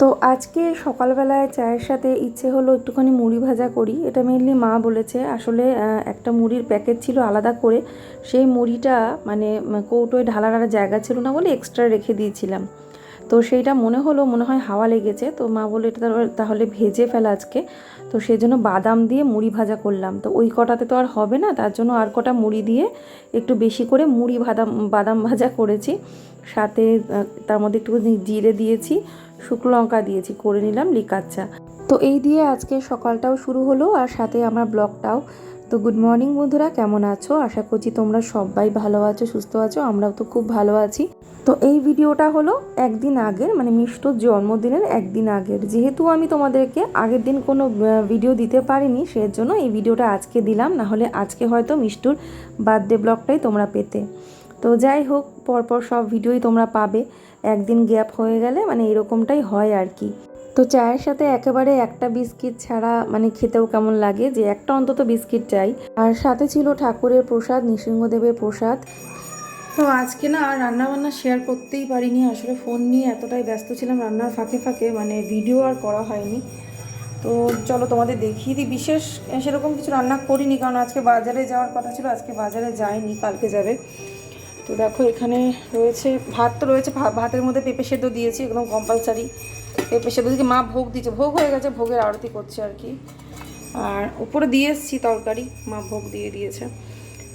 তো আজকে সকালবেলায় চায়ের সাথে ইচ্ছে হলো একটুখানি মুড়ি ভাজা করি। এটা মেনলি মা বলেছে। আসলে একটা মুড়ির প্যাকেট ছিল আলাদা করে। সেই মুড়িটা মানে কৌটোয় ঢালার আর জায়গা ছিল না বলে এক্সট্রা রেখে দিয়েছিলাম। তো সেইটা মনে হলো, মনে হয় হাওয়া লেগেছে। তো মা বলে এটা তাহলে- ভেজে ফেলা আজকে। তো সেই জন্য বাদাম দিয়ে মুড়ি ভাজা করলাম। তো ওই কটাতে তো আর হবে না, তার জন্য আর কটা মুড়ি দিয়ে একটু বেশি করে মুড়ি বাদাম বাদাম ভাজা করেছি। সাথে তার মধ্যে একটু জিরে দিয়েছি, শুকনো লঙ্কা দিয়েছি, করে নিলাম লিকার চা। তো এই দিয়ে আজকে সকালটাও শুরু হলো, আর সাথে আমার ব্লগটাও। তো গুড মর্নিং বন্ধুরা, কেমন আছো? আশা করছি তোমরা সবাই ভালো আছো, সুস্থ আছো, আমরাও তো খুব ভালো আছি। তো এই ভিডিওটা হলো একদিন আগের মানে মিষ্টুর জন্মদিনের একদিন আগের। যেহেতু আমি তোমাদেরকে আগের দিন কোনো ভিডিও দিতে পারিনি, সেজন্য এই ভিডিওটা আজকে দিলাম। না হলে আজকে হয়তো মিষ্টুর বার্থডে ব্লগটাই তোমরা পেতে। তো যাই হোক, পরপর সব ভিডিওই তোমরা পাবে। একদিন গ্যাপ হয়ে গেলে মানে এরকমটাই হয় আর কি। তো চায়ের সাথে একেবারে একটা বিস্কিট ছাড়া মানে খেতেও কেমন লাগে? যে একটা অন্তত বিস্কিট চাই। আর সাথে ছিল ঠাকুরের প্রসাদ, নৃসিংহদেবের প্রসাদ। তো আজকে না আর রান্নাবান্না শেয়ার করতেই পারিনি। আসলে ফোন নিয়ে এতটাই ব্যস্ত ছিলাম, রান্নার ফাঁকে ফাঁকে মানে ভিডিও আর করা হয়নি। তো চলো তোমাদের দেখিয়ে দিই। বিশেষ সেরকম কিছু রান্না করিনি, কারণ আজকে বাজারে যাওয়ার কথা ছিল, আজকে বাজারে যায়নি কালকে যাবে। তো দেখো এখানে রয়েছে, ভাত তো রয়েছে ভাতের মধ্যে পেঁপে সেদ্ধ দিয়েছি, একদম কম্পালসারি সেদ্ধ দিকে মা ভোগ দিয়েছে, ভোগ হয়ে গেছে, ভোগের আরতি করছে আর কি। আর উপরে দিয়ে এসেছি তরকারি, মা ভোগ দিয়ে দিয়েছে।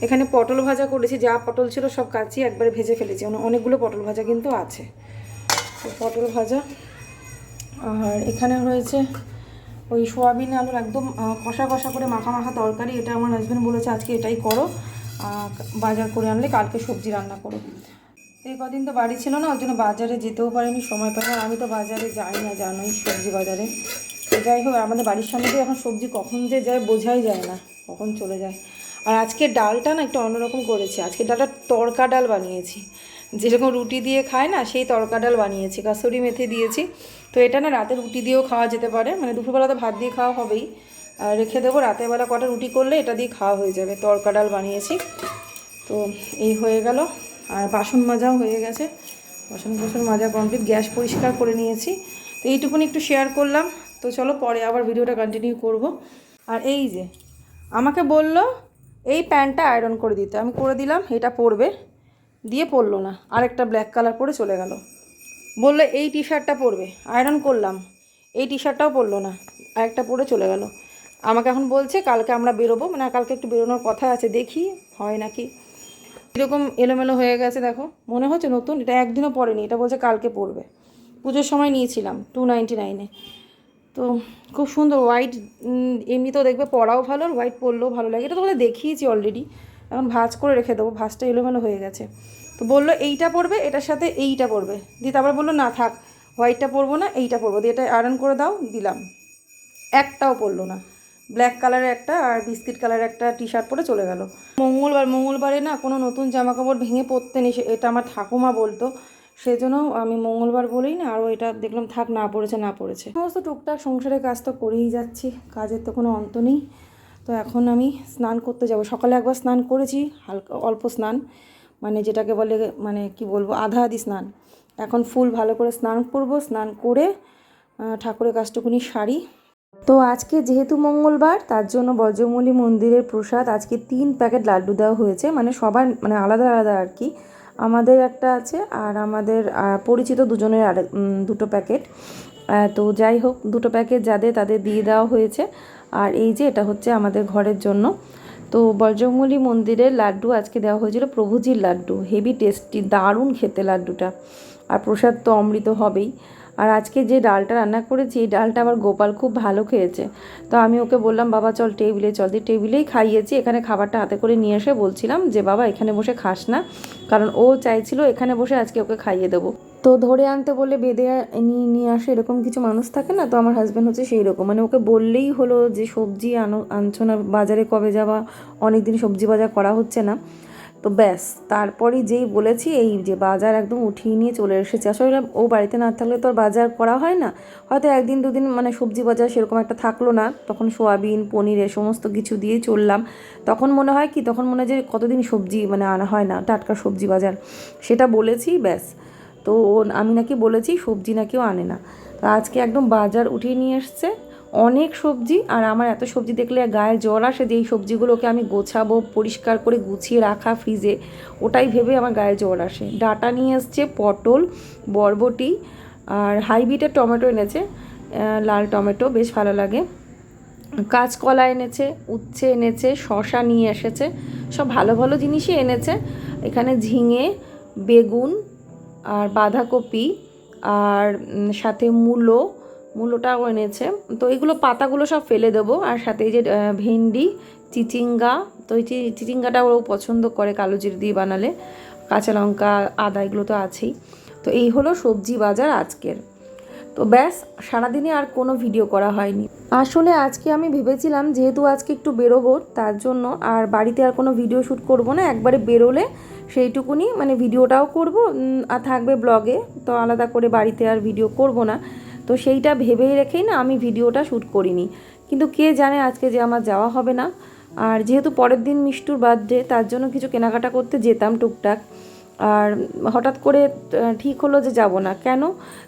এখানে পটল ভাজা করেছি, যা পটল ছিল সব কাচি, একবারে ভেজে ফেলেছি। মানে অনেকগুলো পটল ভাজা কিন্তু আছে। পটল ভাজা, আর এখানে রয়েছে ওই সোয়াবিন আলুর একদম কষা কষা করে মাখা মাখা তরকারি, এটা আমার হাজব্যান্ড বলেছে, আজকে এটাই করো বাজার করে আনলে কালকে সবজি রান্না করো। এই কদিন তো বাড়ি ছিল না, ওর জন্য বাজারে যেতেও পারিনি, সময় পাই না। আমি তো বাজারে যাই না, জানোই সবজি বাজারে। যাই হোক, আমাদের বাড়ির সামনে দিয়ে এখন সবজি কখন যে যায়, বোঝাই যায় না, কখন চলে যায়। আর আজকে ডালটা না একটু অন্যরকম করেছি। আজকে ডালটা তড়কা ডাল বানিয়েছি। যেরকম রুটি দিয়ে খায় না, সেই তড়কা ডাল বানিয়েছি, কাসুরি মেথি দিয়েছি। তো এটা না রাতে রুটি দিয়েও খাওয়া যেতে পারে মানে দুপুরবেলা তো ভাত দিয়ে খাওয়া হবেই। রেখে দেবো, রাতের বেলা কটা রুটি করলে এটা দিয়ে খাওয়া হয়ে যাবে তড়কা ডাল বানিয়েছি। তো এই হয়ে গেল। আর বাসন মাজাও হয়ে গেছে। বাসন বাসন মাজা কমপ্লিট গ্যাস পরিষ্কার করে নিয়েছি। তো এইটুকুনি একটু শেয়ার করলাম। তো চলো পরে আবার ভিডিওটা কন্টিনিউ করব। আর এই যে, আমাকে বলল, এই প্যান্টটা আয়রন করে দিতে। আমি করে দিলাম, এটা পরবে। দিয়ে পরলো না। আরেকটা ব্ল্যাক কালার পরে চলে গেল। বলল, এই টি শার্টটা পরবে। আয়রন করলাম। এই টি শার্টটাও পরলো না। আরেকটা পরে চলে গেল। আমাকে এখন বলছে, কালকে আমরা বেরোবো। মানে কালকে একটু বেরোনোর কথা আছে, দেখি হয় নাকি। এরকম এলোমেলো হয়ে গেছে, দেখো। মনে হচ্ছে নতুন, এটা একদিনও পরেনি এটা বলছে কালকে পড়বে। পুজোর সময় নিয়েছিলাম টু নাইনটি নাইনে তো খুব সুন্দর হোয়াইট এমনিতেও দেখবে পড়াও ভালো আর হোয়াইট পরলেও ভালো লাগে। এটা তোমাদের দেখিয়েছি অলরেডি এখন ভাজ করে রেখে দেবো, ভাজটা এলোমেলো হয়ে গেছে। তো বলল এইটা পরবে এটার সাথে এইটা পরবে দিয়ে তারপর বলল, না, থাক হোয়াইটটা পরবো না, এইটা পরবো। দিয়ে এটা আয়রন করে দাও, দিলাম। একটাও পরলো না। ব্ল্যাক কালারের একটা আর বিস্কিট কালারের একটা টি শার্ট পরে চলে গেল। মঙ্গলবার, মঙ্গলবারে না কোনো নতুন জামা কাপড় ভেঙে পরতে নেই, সে- এটা আমার ঠাকুমা বলতো। সেজন্য আমি মঙ্গলবার বলেই না আরও এটা দেখলাম, থাক না পড়েছে না পড়েছে। সমস্ত টুকটাক সংসারের কাজ তো করেই যাচ্ছি, কাজের তো কোনো অন্ত নেই। তো এখন আমি স্নান করতে যাব। সকালে একবার স্নান করেছি, হালকা অল্প স্নান মানে যেটাকে বলে মানে কি বলব, আধা আধি স্নান। এখন ফুল ভালো করে স্নান করব, স্নান করে ঠাকুরের কাজটুকুনি সারি তো আজকে যেহেতু মঙ্গলবার, তার জন্য বজ্রমূলী মন্দিরের প্রসাদ আজকে তিন প্যাকেট লাড্ডু দেওয়া হয়েছে। মানে সবার মানে আলাদা আলাদা আর কি। আমাদের একটা আছে আর আমাদের পরিচিত দুজনের আর দুটো প্যাকেট। তো যাই হোক, দুটো প্যাকেট যাদের তাদের দিয়ে দেওয়া হয়েছে। আর এই যে এটা হচ্ছে আমাদের ঘরের জন্য। তো বজ্রমূলী মন্দিরের লাড্ডু আজকে দেওয়া হয়েছিল প্রভুজির লাড্ডু। হেভি টেস্টি, দারুণ খেতে লাড্ডুটা। আর প্রসাদ তো অমৃত হবেই। আর আজকে যে ডালটা রান্না করেছি, এই ডালটা আবার গোপাল খুব ভালো খেয়েছে। তো আমি ওকে বললাম, বাবা, চল টেবিলে, চল দিয়ে টেবিলেই খাইয়েছি। এখানে খাবারটা হাতে করে নিয়ে এসে বলছিলাম যে, বাবা, এখানে বসে খাস না। কারণ ও চাইছিল এখানে বসে আজকে ওকে খাইয়ে দেবো। তো ধরে আনতে বলে বেঁধে নিয়ে নিয়ে আসে এরকম কিছু মানুষ থাকে না, তো আমার হাজব্যান্ড হচ্ছে সেই রকম মানে ওকে বললেই হলো যে, সবজি আনো, আনছো না বাজারে কবে যাওয়া অনেক দিন সবজি বাজার করা হচ্ছে না। তো ব্যাস, তারপরই যেই বলেছি, এই যে বাজার একদম উঠিয়ে নিয়ে চলে এসেছে। আসলে ও বাড়িতে না থাকলে তো আর বাজার করা হয় না। হয়তো একদিন দুদিন মানে সবজি বাজার সেরকম একটা থাকল না। তখন সোয়াবিন, পনির এ সমস্ত কিছু দিয়েই চললাম। তখন মনে হয় কি, তখন মনে হয় যে কতদিন সবজি মানে আনা হয় না, টাটকা সবজি বাজার। সেটা বলেছি, ব্যাস। তো আমি নাকি বলেছি সবজি নাকিও আনে না। তো আজকে একদম বাজার উঠিয়ে নিয়ে এসছে। অনেক সবজি, আর আমার এত সবজি দেখলে গায়ে জ্বর আসে যে এই সবজিগুলোকে আমি গোছাবো, পরিষ্কার করে গুছিয়ে রাখা ফ্রিজে ওটাই ভেবে আমার গায়ে জ্বর আসে। ডাটা নিয়ে এসছে পটল, বরবটি, আর হাইব্রিডের টমেটো এনেছে। লাল টমেটো, বেশ ভালো লাগে। কাঁচকলা এনেছে, উচ্ছে এনেছে শশা নিয়ে এসেছে। সব ভালো ভালো জিনিসই এনেছে। এখানে ঝিঙে, বেগুন, আর বাঁধাকপি, আর সাথে মূলো মূলোটাও এনেছে। তো এগুলো পাতাগুলো সব ফেলে দেবো। আর সাথে এই যে ভেন্ডি, চিচিঙ্গা, তো এই চিচিঙ্গাটা ওরাও পছন্দ করে কালো জিরে দিয়ে বানালে। কাঁচা লঙ্কা, আদা, এগুলো তো আছেই। তো এই হলো সবজি বাজার আজকের। তো ব্যাস, সারাদিনে আর কোনো ভিডিও করা হয়নি। আসলে আজকে আমি ভেবেছিলাম যেহেতু আজকে একটু বেরোবো, তার জন্য আর বাড়িতে আর কোনো ভিডিও শ্যুট করব না, একবারে বেরোলে সেইটুকুনি মানে ভিডিওটাও করব। আর থাকবে ব্লগে, তো আলাদা করে বাড়িতে আর ভিডিও করব না। তো সেইটা ভেবেই রেখেই না আমি ভিডিওটা শ্যুট করিনি। কিন্তু কে জানে আজকে যে আমার যাওয়া হবে না। আর যেহেতু পরের দিন মিষ্টুর বার্থডে, তার জন্য কিছু কেনাকাটা করতে যেতাম টুকটাক। আর হঠাৎ করে ঠিক হলো যে যাব না। কেন?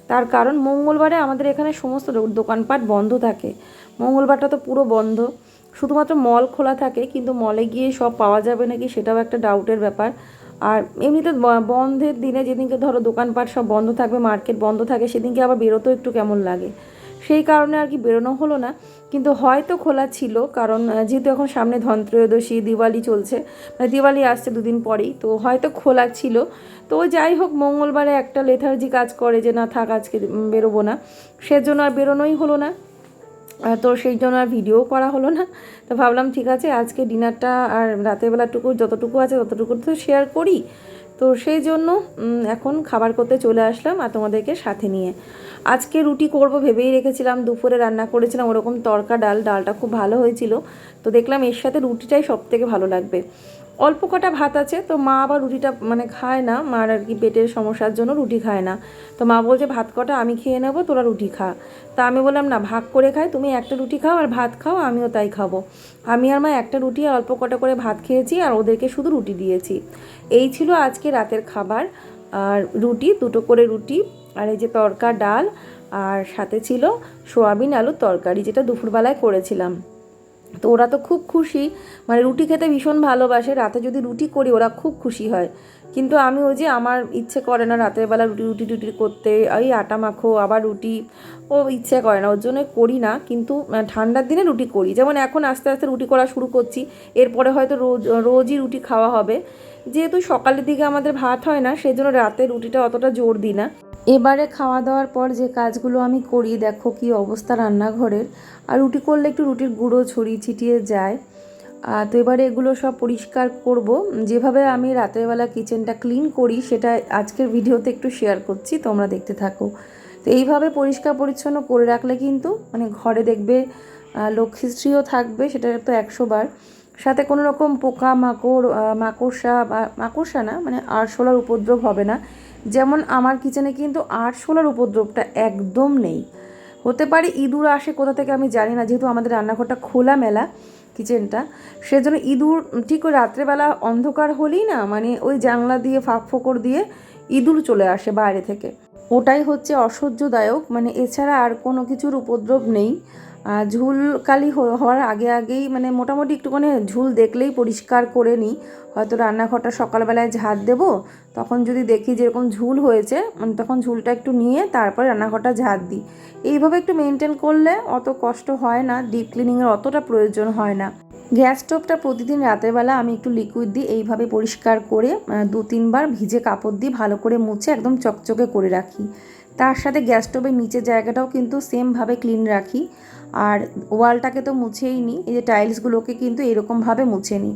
তার কারণ মঙ্গলবারে আমাদের এখানে সমস্ত দোকানপাট বন্ধ থাকে। মঙ্গলবারটা তো পুরো বন্ধ। শুধুমাত্র মল খোলা থাকে, কিন্তু মলে গিয়ে সব পাওয়া যাবে নাকি সেটাও একটা ডাউটের ব্যাপার। আর এমনিতে বন্ধের দিনে যেদিনকে ধরো দোকানপাট সব বন্ধ থাকবে, মার্কেট বন্ধ থাকে, সেদিনকে আবার বেরোতেও একটু কেমন লাগে। সেই কারণে আর কি বেরোনো হলো না। কিন্তু হয়তো খোলা ছিল, কারণ যেহেতু এখন সামনে ধনত্রয়োদশী, দিওয়ালি চলছে মানে দিওয়ালি আসছে দুদিন পরেই, তো হয়তো খোলা ছিল। তো যাই হোক, মঙ্গলবারে একটা লেথার্জি কাজ করে যে না থাক, আজকে বেরোবো না। সেজন্য আর বেরোনোই হলো না। তো সেই জন্য আর ভিডিও করা হলো না। তো ভাবলাম, ঠিক আছে, আজকে ডিনারটা আর রাতের বেলাটুকু যতটুকু আছে ততটুকু তো শেয়ার করি। তো সেই জন্য এখন খাবার করতে চলে আসলাম আর তোমাদেরকে সাথে নিয়ে। আজকে রুটি করব ভেবেই রেখেছিলাম, দুপুরে রান্না করেছিলাম, ওরকম তরকা, ডাল, ডালটা খুব ভালো হয়েছিল। তো দেখলাম এর সাথে রুটিটাই সব থেকে ভালো লাগবে। অল্প কটা ভাত আছে, তো মা আবার রুটিটা মানে খায় না। মার আর কি পেটের সমস্যার জন্য রুটি খায় না। তো মা বলছে, ভাত কটা, আমি খেয়ে নেব, তোরা রুটি খা। তা আমি বললাম, না, ভাগ করে খাই, তুমি একটা রুটি খাও আর ভাত খাও, আমিও তাই খাব। আমি আর মা একটা রুটি আর অল্প কটা করে ভাত খেয়েছি আর ওদেরকে শুধু রুটি দিয়েছি। এই ছিল আজকে রাতের খাবার। আর রুটি, দুটো করে রুটি, আর এই যে তরকা, ডাল, আর সাথে ছিল সোয়াবিন আলুর তরকারি, যেটা দুপুরবেলায় করেছিলাম। তো ওরা তো খুব খুশি। মানে রুটি খেতে ভীষণ ভালোবাসে। রাতে যদি রুটি করি, ওরা খুব খুশি হয়। কিন্তু আমি ওই যে আমার ইচ্ছে করে না রাতের বেলা রুটি রুটি, টুটি করতে। ওই আটা মাখো, আবার রুটি। ও ইচ্ছে করে না, ওর জন্য করি না। কিন্তু ঠান্ডার দিনে রুটি করি। যেমন এখন আস্তে আস্তে রুটি করা শুরু করছি। এরপরে হয়তো রোজ, রোজই রুটি খাওয়া হবে। যেহেতু সকালের দিকে আমাদের ভাত হয় না সেই জন্য রাতে রুটিটা অতটা জোর দিই না। এবারে খাওয়া দাওয়ার পর যে কাজগুলো আমি করি, দেখো কি অবস্থা রান্নাঘরের। আর রুটি করলে একটু রুটির গুঁড়ো ছড়িয়ে ছিটিয়ে যায়। তো এবারে এগুলো সব পরিষ্কার করব। যেভাবে আমি রাতেরবেলা কিচেনটা ক্লিন করি, সেটা আজকের ভিডিওতে একটু শেয়ার করছি, তোমরা দেখতে থাকো। তো এইভাবে পরিষ্কার পরিচ্ছন্ন করে রাখলে কিন্তু মানে ঘরে দেখবে লক্ষ্মীশ্রীও থাকবে, সেটা তো একশো বার। সাথে কোনো রকম পোকা, মাকড় মাকড়সা বা মাকড়সা না মানে আরশোলার উপদ্রব হবে না। যেমন আমার কিচেনে কিন্তু আরশোলার উপদ্রবটা একদম নেই। হতে পারে ইঁদুর আসে কোথা থেকে আমি জানি না, যেহেতু আমাদের রান্নাঘরটা খোলা মেলা কিচেনটা। সেজন্য ইঁদুর ঠিক ওই রাত্রেবেলা অন্ধকার হলেই না মানে ওই জানলা দিয়ে, ফাঁক ফোকর দিয়ে ইঁদুর চলে আসে বাইরে থেকে। ওটাই হচ্ছে অসহ্যদায়ক মানে এছাড়া আর কোনো কিছুর উপদ্রব নেই। আর ঝুলকালি হ- হওয়ার আগে আগেই মানে মোটামুটি একটুখানি ঝুল দেখলেই পরিষ্কার করে নিই। হয়তো রান্নাঘরটা সকালবেলায় ঝাড় দেবো, তখন যদি দেখি যেরকম ঝুল হয়েছে মানে তখন ঝুলটা একটু নিয়ে তারপরে রান্নাঘরটা ঝাড় দিই। এইভাবে একটু মেনটেন করলে অত কষ্ট হয় না ডিপ ক্লিনিংয়ের অতটা প্রয়োজন হয় না। গ্যাস স্টোভটা প্রতিদিন রাতের বেলা আমি একটু লিকুইড দিই এইভাবে পরিষ্কার করে দু তিনবার ভিজে কাপড় দিয়ে ভালো করে মুছে একদম চকচকে করে রাখি। তার সাথে গ্যাস স্টোভের নিচের জায়গাটাও কিন্তু সেমভাবে ক্লিন রাখি। আর ওয়ালটাকে তো মুছেই নিই এই যে টাইলসগুলোকে কিন্তু এরকমভাবে মুছে নিই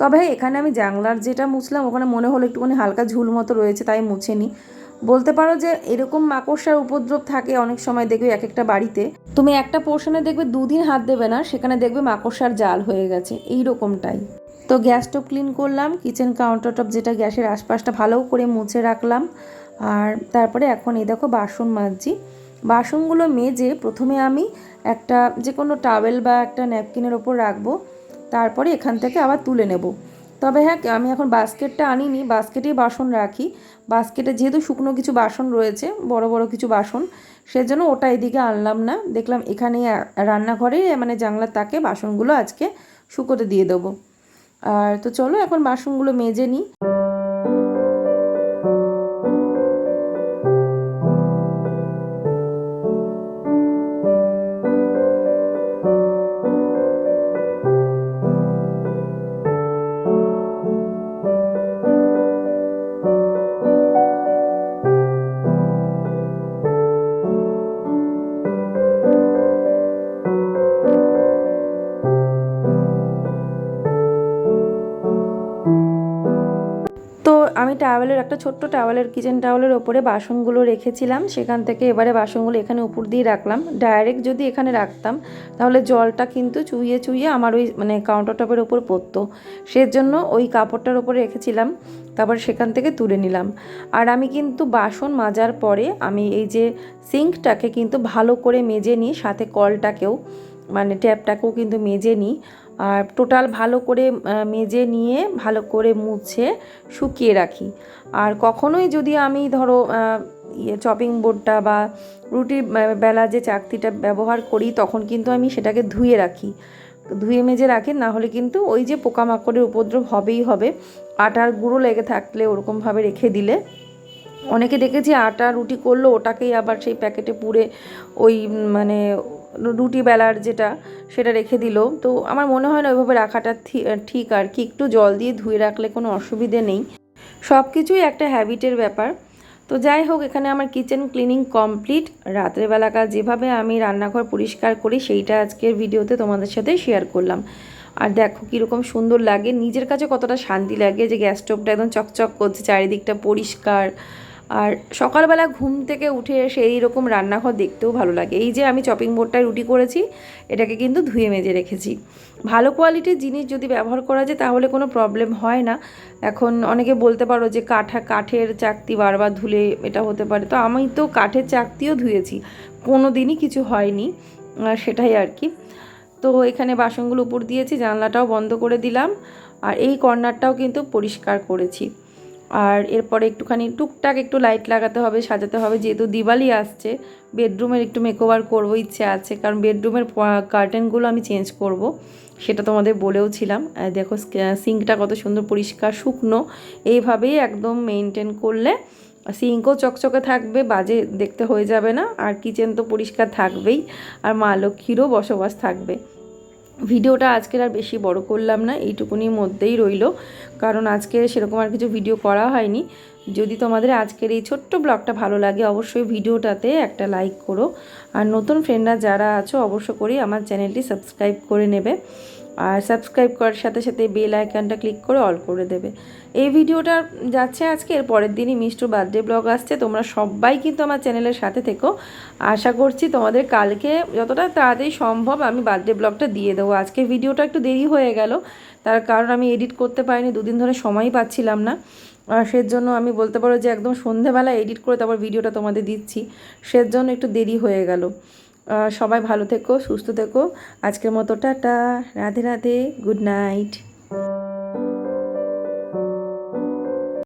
তবে এখানে আমি জানলার যেটা মুছলাম, ওখানে মনে হলো একটুখানি হালকা ঝুল মতো রয়েছে, তাই মুছে নিই বলতে পারো যে এরকম মাকড়সার উপদ্রব থাকে অনেক সময় দেখবে এক একটা বাড়িতে। তুমি একটা পোর্শনে দেখবে দুদিন হাত দেবে না, সেখানে দেখবে মাকড়সার জাল হয়ে গেছে, এই রকমটাই। তো গ্যাস স্টোভ ক্লিন করলাম কিচেন কাউন্টার টপ যেটা গ্যাসের আশপাশটা ভালো করে মুছে রাখলাম। আর তারপরে এখন এই দেখো বাসন মাজছি। বাসনগুলো মেজে প্রথমে আমি একটা যে কোনো টাওয়েল বা একটা ন্যাপকিনের ওপর রাখব, তারপরে এখান থেকে আবার তুলে নেব। তবে হ্যাঁ আমি এখন বাস্কেটটা আনিনি, বাস্কেটেই বাসন রাখি। বাস্কেটে যেহেতু শুকনো কিছু বাসন রয়েছে, বড় বড় কিছু বাসন, সেজন্য ওটা এদিকে আনলাম না। দেখলাম এখানেই রান্নাঘরে মানে জানলার তাকে বাসনগুলো আজকে শুকোতে দিয়ে দেবো। আর তো চলো এখন বাসনগুলো মেজে নিই। টাওয়েলের একটা ছোট্ট টাওয়েলের কিচেন টাওয়েলের ওপরে বাসনগুলো রেখেছিলাম। সেখান থেকে এবারে বাসনগুলো এখানে উপর দিয়ে রাখলাম। ডাইরেক্ট যদি এখানে রাখতাম, তাহলে জলটা কিন্তু চুইয়ে চুইয়ে আমার ওই মানে কাউন্টার টপের ওপর পড়তো। সেজন্য ওই কাপড়টার ওপরে রেখেছিলাম, তারপর সেখান থেকে তুলে নিলাম। আর আমি কিন্তু বাসন মাজার পরে আমি এই যে সিঙ্কটাকে কিন্তু ভালো করে মেজে নিই, সাথে কলটাকেও মানে ট্যাপটাকেও কিন্তু মেজে নিই। আর টোটাল ভালো করে মেজে নিয়ে ভালো করে মুছে শুকিয়ে রাখি। আর কখনোই যদি আমি ধরো ইয়ে চপিং বোর্ডটা বা রুটি বেলা যে চাকতিটা ব্যবহার করি, তখন কিন্তু আমি সেটাকে ধুয়ে রাখি। ধুয়ে মেজে রাখি, না হলে কিন্তু ওই যে পোকামাকড়ের উপদ্রব হবেই হবে। আটার গুঁড়ো লেগে থাকলে ওরকমভাবে রেখে দিলে। অনেকে দেখেছি আটা রুটি করল, ওটাকেই আবার সেই প্যাকেটে পুরে ওই মানে রুটি বেলার যেটা সেটা রেখে দিল। তো আমার মনে হয় না ওইভাবে রাখাটা ঠিক আর কি। একটু জল দিয়ে ধুয়ে রাখলে কোনো অসুবিধে নেই। সব কিছুই একটা হ্যাবিটের ব্যাপার। তো যাই হোক, এখানে আমার কিচেন ক্লিনিং কমপ্লিট। রাত্রেবেলাকার যেভাবে আমি রান্নাঘর পরিষ্কার করি, সেইটা আজকের ভিডিওতে তোমাদের সাথে শেয়ার করলাম। আর দেখো কীরকম সুন্দর লাগে। নিজের কাছে কতটা শান্তি লাগে যে গ্যাস স্টোভটা একদম চকচক করছে, চারিদিকটা পরিষ্কার। আর সকালবেলা ঘুম থেকে উঠে এসে এইরকম রান্নাঘর দেখতেও ভালো লাগে। এই যে আমি চপিং বোর্ডটায় রুটি করেছি, এটাকে কিন্তু ধুয়ে মেজে রেখেছি। ভালো কোয়ালিটির জিনিস যদি ব্যবহার করা যায়, তাহলে কোনো প্রবলেম হয় না। এখন অনেকে বলতে পারো যে কাঠা, কাঠের চাকতি বারবার ধুলে এটা হতে পারে। তো আমি তো কাঠের চাকতিও ধুয়েছি কোনো দিনই কিছু হয়নি সেটাই আর কি। তো এখানে বাসনগুলো উপর দিয়েছি, জানলাটাও বন্ধ করে দিলাম, আর এই কর্নারটাও কিন্তু পরিষ্কার করেছি। আর এরপরে একটুখানি টুকটাক একটু লাইট লাগাতে হবে, সাজাতে হবে। যেহেতু দিওয়ালি আসছে বেডরুমের একটু মেকওভার করব ইচ্ছে আছে, কারণ বেডরুমের কার্টেনগুলো আমি চেঞ্জ করব, সেটা তোমাদের বলেও ছিলাম। দেখো সিঙ্কটা কত সুন্দর পরিষ্কার, শুকনো। এইভাবেই একদম মেনটেন করলে সিঙ্কও চকচকে থাকবে, বাজে দেখতে হয়ে যাবে না। আর কিচেন তো পরিষ্কার থাকবেই, আর মা লক্ষ্মীরও বসবাস থাকবে। ভিডিওটা আজকের আর বেশি বড় করলাম না, এইটুকুনির মধ্যেই রইল। কারণ আজকে সেরকম আর কিছু ভিডিও করা হয়নি। যদি তোমাদের আজকের এই ছোট্ট ব্লগটা ভালো লাগে, অবশ্যই ভিডিওটাতে একটা লাইক করো। আর নতুন ফ্রেন্ডরা যারা আছো, অবশ্য করেই আমার চ্যানেলটি সাবস্ক্রাইব করে নেবে। আর সাবস্ক্রাইব করার সাথে সাথে বেল আইকনটা ক্লিক করে অল করে দেবে। এই ভিডিওটা যাচ্ছে আজকে, এর পরের দিনই মিষ্টুর বার্থডে ব্লগ আসছে। তোমরা সবাই কিন্তু আমার চ্যানেলের সাথে থেকো। আশা করছি তোমাদের কালকে যতটা তাড়াতাড়ি সম্ভব আমি বার্থডে ব্লগটা দিয়ে দেবো। আজকে ভিডিওটা একটু দেরি হয়ে গেল। তার কারণ আমি এডিট করতে পারিনি, দুদিন ধরে সময়ই পাচ্ছিলাম না। সেজন্য আমি বলতে পারো যে একদম সন্ধেবেলা এডিট করে তারপর ভিডিওটা তোমাদের দিচ্ছি। সেজন্য একটু দেরি হয়ে গেল। সবাই ভালো থেকো সুস্থ থেকো। আজকের মতো tata. Radhe Radhe. Good night.